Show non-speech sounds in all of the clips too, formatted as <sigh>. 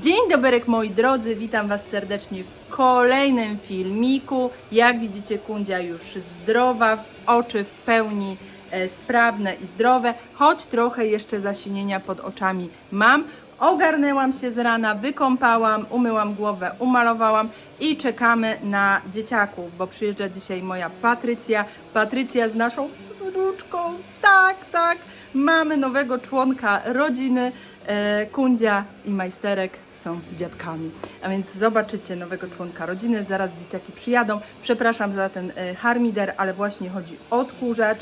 Dzień dobry moi drodzy, witam Was serdecznie w kolejnym filmiku. Jak widzicie Kundzia już zdrowa, w oczy w pełni e, sprawne i zdrowe, choć trochę jeszcze zasinienia pod oczami mam. Ogarnęłam się z rana, wykąpałam, umyłam głowę, umalowałam i czekamy na dzieciaków, bo przyjeżdża dzisiaj moja Patrycja. Patrycja z naszą wnuczką, tak, tak. Mamy nowego członka rodziny. E, Kundzia i Majsterek są dziadkami. A więc zobaczycie nowego członka rodziny. Zaraz dzieciaki przyjadą. Przepraszam za ten e, harmider, ale właśnie chodzi o odkurzacz,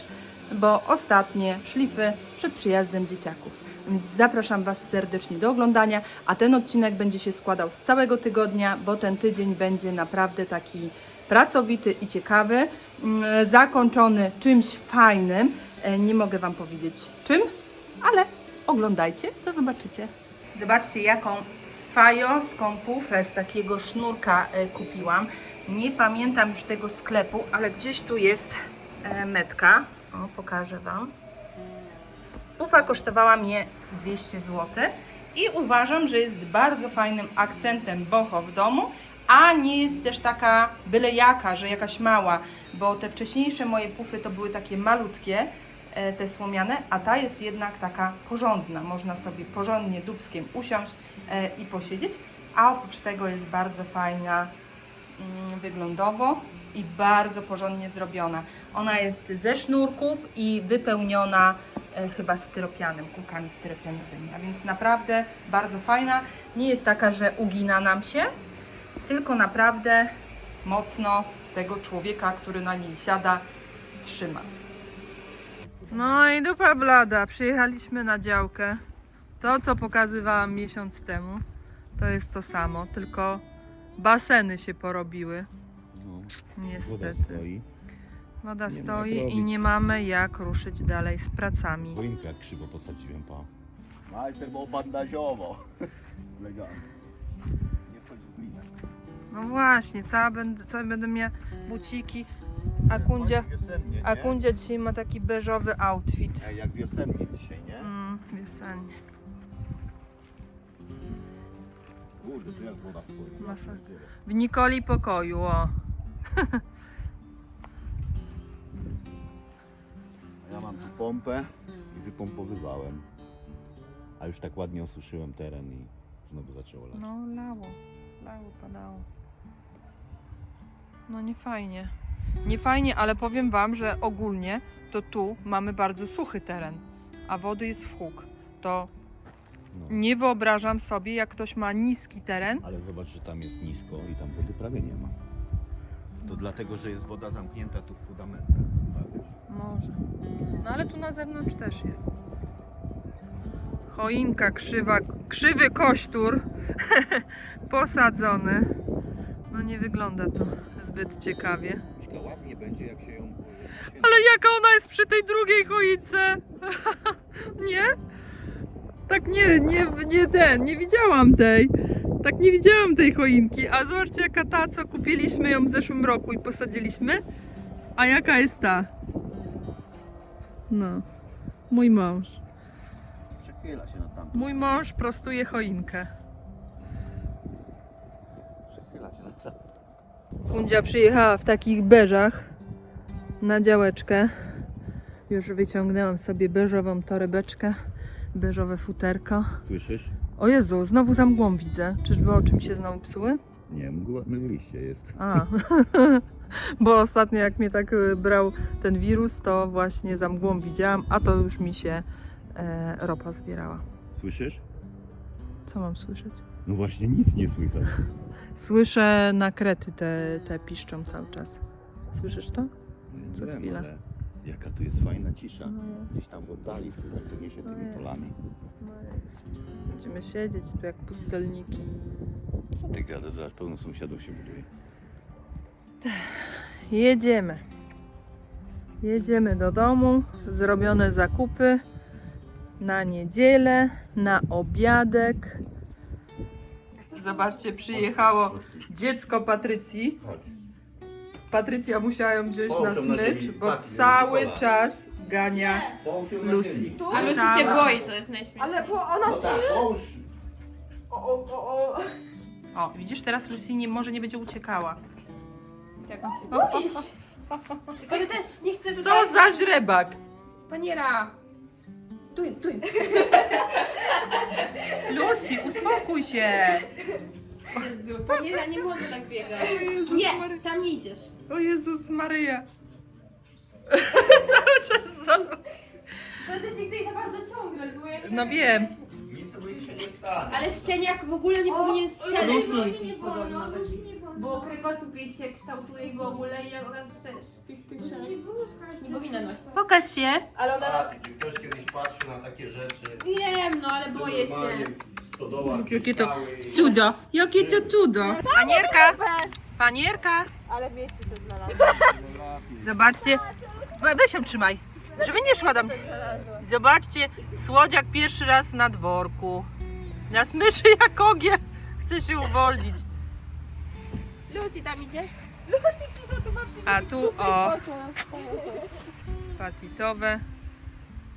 bo ostatnie szlify przed przyjazdem dzieciaków. Więc zapraszam Was serdecznie do oglądania, a ten odcinek będzie się składał z całego tygodnia, bo ten tydzień będzie naprawdę taki pracowity i ciekawy, mm, zakończony czymś fajnym. E, Nie mogę Wam powiedzieć czym, ale oglądajcie, to zobaczycie. Zobaczcie, jaką fajowską pufę z takiego sznurka e, kupiłam. Nie pamiętam już tego sklepu, ale gdzieś tu jest e, metka. O, pokażę Wam. Pufa kosztowała mnie 200 zł i uważam, że jest bardzo fajnym akcentem boho w domu, a nie jest też taka byle jaka, że jakaś mała, bo te wcześniejsze moje pufy to były takie malutkie, e, te słomiane, a ta jest jednak taka porządna. Można sobie porządnie dubskiem usiąść e, i posiedzieć, a oprócz tego jest bardzo fajna mm, wyglądowo i bardzo porządnie zrobiona. Ona jest ze sznurków i wypełniona e, chyba styropianem, kulkami styropianowymi, a więc naprawdę bardzo fajna. Nie jest taka, że ugina nam się, tylko naprawdę mocno tego człowieka, który na niej siada, trzyma. No i dupa blada, przyjechaliśmy na działkę. To, co pokazywałam miesiąc temu, to jest to samo, tylko baseny się porobiły. Niestety. Woda stoi. Woda Nie stoi i robić. nie mamy jak ruszyć dalej z pracami. Choinkę jak krzywo posadziłem, pa. Najpierw obandażowo. Legalnie. Nie wchodzi w glinę. No właśnie, cała będę, całe będę miała buciki, a Kundzia, Wiosennie, a nie? Kundzia dzisiaj ma taki beżowy outfit. Ej, jak wiosennie dzisiaj, nie? Mm, wiosennie. Kurde, tu jak woda stoi. Masakra. W Nikoli pokoju, o. <laughs> Ja mam tu pompę i wypompowywałem. A już tak ładnie osuszyłem teren i znowu zaczęło lać. No lało, lało, padało. No nie fajnie. Nie fajnie, ale powiem Wam, że ogólnie to tu mamy bardzo suchy teren, a wody jest w huk. To No. nie wyobrażam sobie, jak ktoś ma niski teren. Ale zobacz, że tam jest nisko i tam wody prawie nie ma. To dlatego, że jest woda zamknięta tu w fundamentach. Może. No ale tu na zewnątrz też jest. Choinka krzywa, krzywy kośtur <laughs> posadzony. No nie wygląda to zbyt ciekawie. Myślę, ładnie będzie, jak się ją... Ale jaka ona jest przy tej drugiej choince? <laughs> nie? Tak nie, nie, nie ten, nie widziałam tej. Tak nie widziałam tej choinki. A zobaczcie jaka ta, co kupiliśmy ją w zeszłym roku i posadziliśmy. A jaka jest ta? No, mój mąż. Przechyla się na tamtą. Mój mąż prostuje choinkę. Przechyla się na tamtą. Kundzia przyjechała w takich beżach na działeczkę. Już wyciągnęłam sobie beżową torebeczkę, beżowe futerko. Słyszysz? O Jezu, znowu za mgłą widzę. Czyżby oczy mi się znowu psuły? Nie, mgła, mgliście jest. A, <laughs> bo ostatnio jak mnie tak y, brał ten wirus, to właśnie za mgłą widziałam, a to już mi się e, ropa zbierała. Słyszysz? Co mam słyszeć? No właśnie nic nie słychać. <laughs> Słyszę nakrety te, te piszczą cały czas. Słyszysz to? Nie Co wiem, chwilę. ale Jaka tu jest fajna cisza. No. Gdzieś tam w oddali słychać, to niesie tymi polami. Będziemy siedzieć tu jak pustelniki. Co ty gadasz? Zaraz pełno sąsiadów się buduje. Jedziemy. Jedziemy do domu. Zrobione zakupy na niedzielę, na obiadek. Zobaczcie, przyjechało dziecko Patrycji. Patrycja musiała ją wziąć na smycz, bo patrz, cały czas gania Połóż ją na Lucy. ziemi. A Lucy się Sama. boi, to jest najśmieszniejsze. Ale bo ona... No tak, połóż. O, o, o, o. O, widzisz, teraz Lucy nie, może nie będzie uciekała. Jak on się boi. Tylko że też nie chcę Co tutaj... za źrebak! Paniera! Tu jest, tu jest. <laughs> Lucy, uspokój się! Jezu, Paniera nie może tak biegać. Jezus Nie, tam nie idziesz. O Jezus Maryja! <laughs> Cały czas za Lucy. To też nie chcę jej za bardzo ciągnąć, bo ja nie No wiem. Nic sobie się nie stanie. Ale szczeniak w ogóle nie powinien strzelać. Lucy. nie podobno. Bo kręgosłup jej się kształtuje i w ogóle i jak ona szcz- tych tych szczeniak nie powinna nosić. Pokaż się! Ale ona... Tak, czy ktoś kiedyś patrzył na takie rzeczy? Wiem, no ale boję się. W stodołach Jakie to i- cudo! Jakie to cudo! Panierka! Panierka! Ale miejsce to znalazłam. Zobaczcie. We- Weź ją trzymaj, żeby nie szła tam. Zobaczcie, słodziak pierwszy raz na dworku. Na smyczy jak ogier. Chce się uwolnić. Lucy, tam idziesz? A tu o patitowe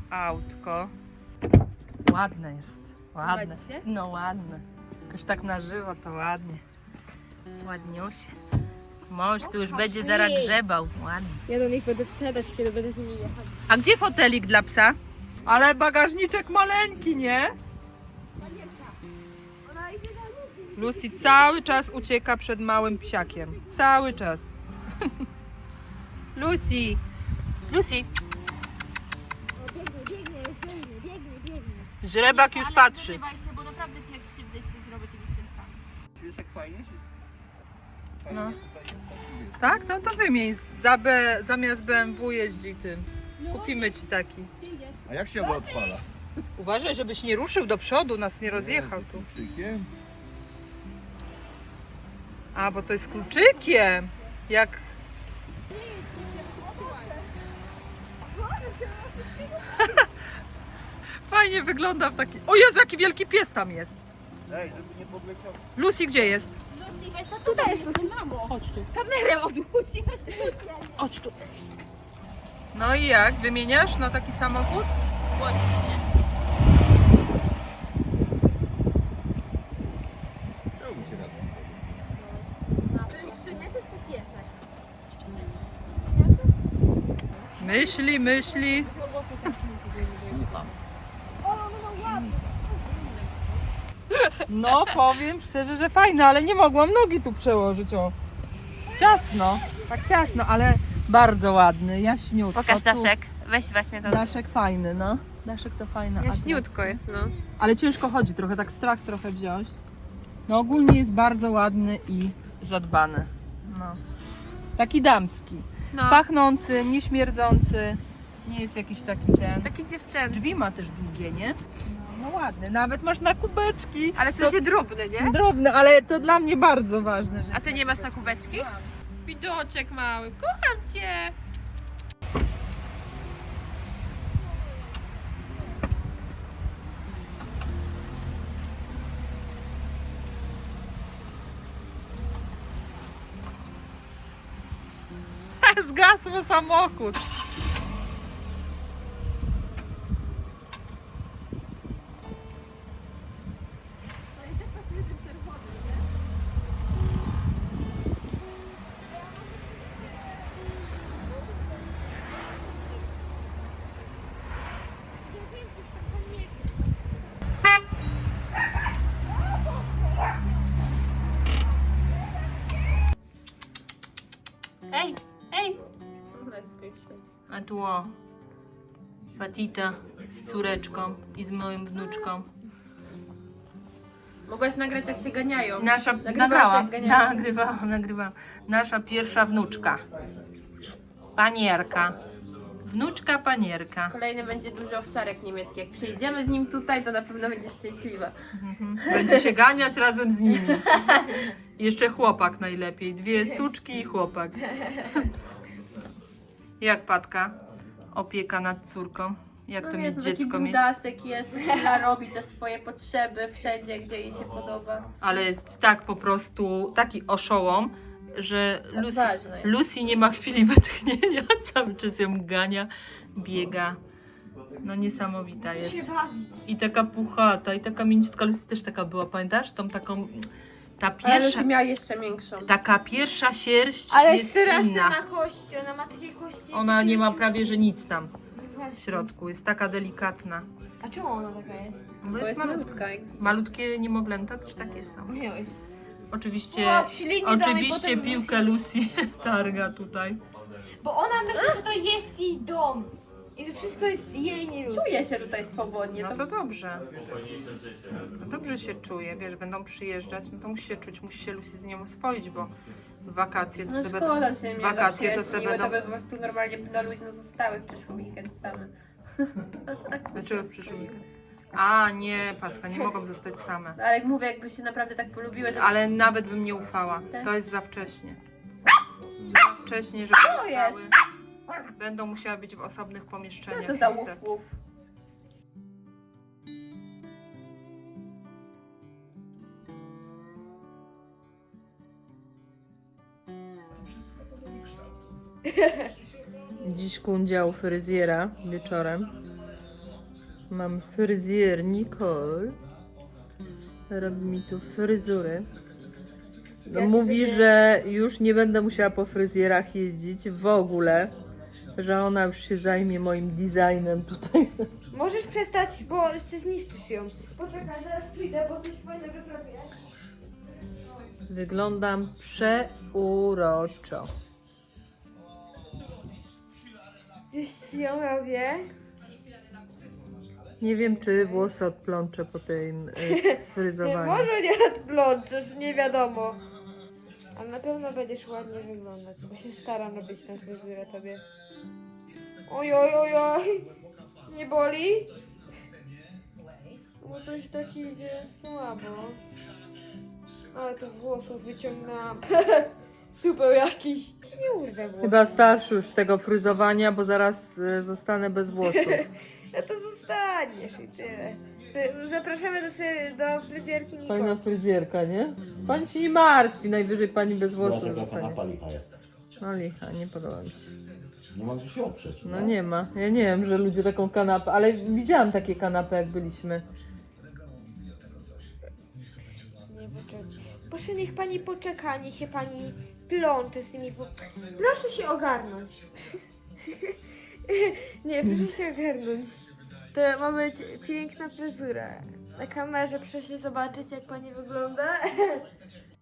autko. Ładne jest. Ładne. Podoba ci się? No ładne. Już tak na żywo to ładnie. Ładniusie. Mąż tu już będzie zaraz grzebał. Ładnie. Ja do nich będę wsiadać, kiedy będę z nimi jechać. A gdzie fotelik dla psa? Ale bagażniczek maleńki, nie? Lucy cały czas ucieka przed małym psiakiem. Cały czas. <laughs> Lucy! Lucy! Żrebak już patrzy. Nie się, bo naprawdę ci jak krzywdę się zrobię tymi świętami. Wiesz jak fajnie się... No. Tak? No to wymień. Za B, zamiast BMW jeździ tym. Kupimy ci taki. A jak się go odpala? Uważaj, żebyś nie ruszył do przodu, nas nie rozjechał tu. Kluczykiem? A, bo to jest kluczykiem. Jak. <laughs> Fajnie wygląda w taki. O Jezu, jaki wielki pies tam jest. Ej, żeby nie podleciał. Lucy, gdzie jest? Lucy, tutaj jest, mamo. Chodź tu. Kamerę odwróć. Chodź tu. No i jak? Wymieniasz na taki samochód? Głośno, nie? Czemu się razem To jest szczeniaczek czy piesek? Myśli, myśli. No, powiem szczerze, że fajne, ale nie mogłam nogi tu przełożyć. O. Ciasno. Tak ciasno, ale bardzo ładny, jaśniutko. Pokaż Tu- Daszek. Weź właśnie to. Daszek fajny, no. Daszek to fajny. Jaśniutko jest, no. Ale ciężko chodzi trochę, tak strach trochę wziąć. No ogólnie jest bardzo ładny i zadbany. No. Taki damski. No. Pachnący, nieśmierdzący. Nie jest jakiś taki ten. Taki dziewczęcy. Drzwi ma też długie, nie? No, ładny. Nawet masz na kubeczki. Ale w sensie drobny, nie? Drobny, ale to dla mnie bardzo ważne, że A ty nie masz na kubeczki? Widoczek mały, kocham cię! <laughs> zgasł samochód. A tu o, Patita z córeczką i z moją wnuczką. Mogłaś nagrać jak się ganiają. Nasza, Nagrywałaś, nagrałam, jak ganiają? nagrywałam, nagrywałam. Nasza pierwsza wnuczka. Panierka. Wnuczka panierka. Kolejny będzie duży owczarek niemiecki. Jak przyjdziemy z nim tutaj, to na pewno będzie szczęśliwa. Będzie się ganiać razem z nimi. <laughs> Jeszcze chłopak najlepiej. Dwie suczki i chłopak. Jak Patka? Opieka nad córką. Jak to mieć no dziecko taki mieć? brudasek jest, która robi te swoje potrzeby wszędzie, gdzie jej się podoba. Ale jest tak po prostu, taki oszołom, że Lucy, Odważna jest. Lucy nie ma chwili wytchnienia, <laughs> cały czas ją gania, biega. No niesamowita jest. I taka puchata, i taka mięciutka. Lucy też taka była, pamiętasz? Tą taką, ta Ale pierwsza, Lucy miała jeszcze większą. taka pierwsza sierść Ale jest straszna inna. na kości, ona ma takie kości. Ona takie nie ma prawie, że nic tam Właśnie. w środku. Jest taka delikatna. A czemu ona taka jest? Bo Bo jest jest malutka. Malutkie niemowlęta też takie są. Oczywiście, i oczywiście potem piłkę Lucy <laughs> targa tutaj. Bo ona myśli, że to jest jej dom. I że wszystko jest jej, nie Lucy. Czuję się tutaj swobodnie. No to... to dobrze. No dobrze się czuje, wiesz, będą przyjeżdżać, no to musi się czuć, musi się Lucy z nią oswoić, bo wakacje to No sobie szkoda się mnie wakacje to sobie to będą... by po prostu normalnie na luźno zostały w przyszły weekend same. <laughs> Znaczy w przyszłym weekend. A, nie, Patka, nie mogą zostać same. No, ale jak mówię, jakby się naprawdę tak polubiły, to... Ale nawet bym nie ufała. Tak. To jest za wcześnie. Za wcześnie, żeby To zostały. Będą musiały być w osobnych Co pomieszczeniach. to za niestety. łów, łów? <laughs> Dziś kundział fryzjera wieczorem. Mam fryzjer Nicole. Robi mi tu fryzury. No, mówi, że już nie będę musiała po fryzjerach jeździć w ogóle. Że ona już się zajmie moim designem tutaj. Możesz przestać, bo jeszcze zniszczysz ją. Poczekaj, zaraz przyjdę, bo coś fajnego zrobię. Wyglądam przeuroczo. Już ci ją robię. Nie wiem, czy włosy odplączę po tym y, <laughs> fryzowaniu. Może nie odplączysz, nie wiadomo. Ale na pewno będziesz ładnie wyglądać, bo się staram robić tę fryzurę tobie. Oj, oj, oj, oj. Nie boli? Bo coś tak idzie słabo. Ale to włosów wyciągnęłam. <laughs> Super jakiś. Nie urwę włosów. Chyba starszy już tego fryzowania, bo zaraz y, zostanę bez włosów. <laughs> No to zostaniesz i tyle. Ty- Zapraszamy do, sy- do fryzjerki Nicole. Fajna fryzjerka, nie? Pani się nie martwi, najwyżej pani bez włosów taka zostanie. kanapa licha jest. No licha, nie podoba mi się. Nie mam gdzie się oprzeć. No nie ma. Ja nie wiem, że ludzie taką kanapę, ale widziałam takie kanapy jak byliśmy. Nie poczekaj. Proszę niech pani poczeka, niech się pani plącze z tymi Proszę się ogarnąć. <laughs> nie, proszę się ogarnąć. To ma być piękna fryzura. Na kamerze proszę zobaczyć jak pani wygląda. <laughs>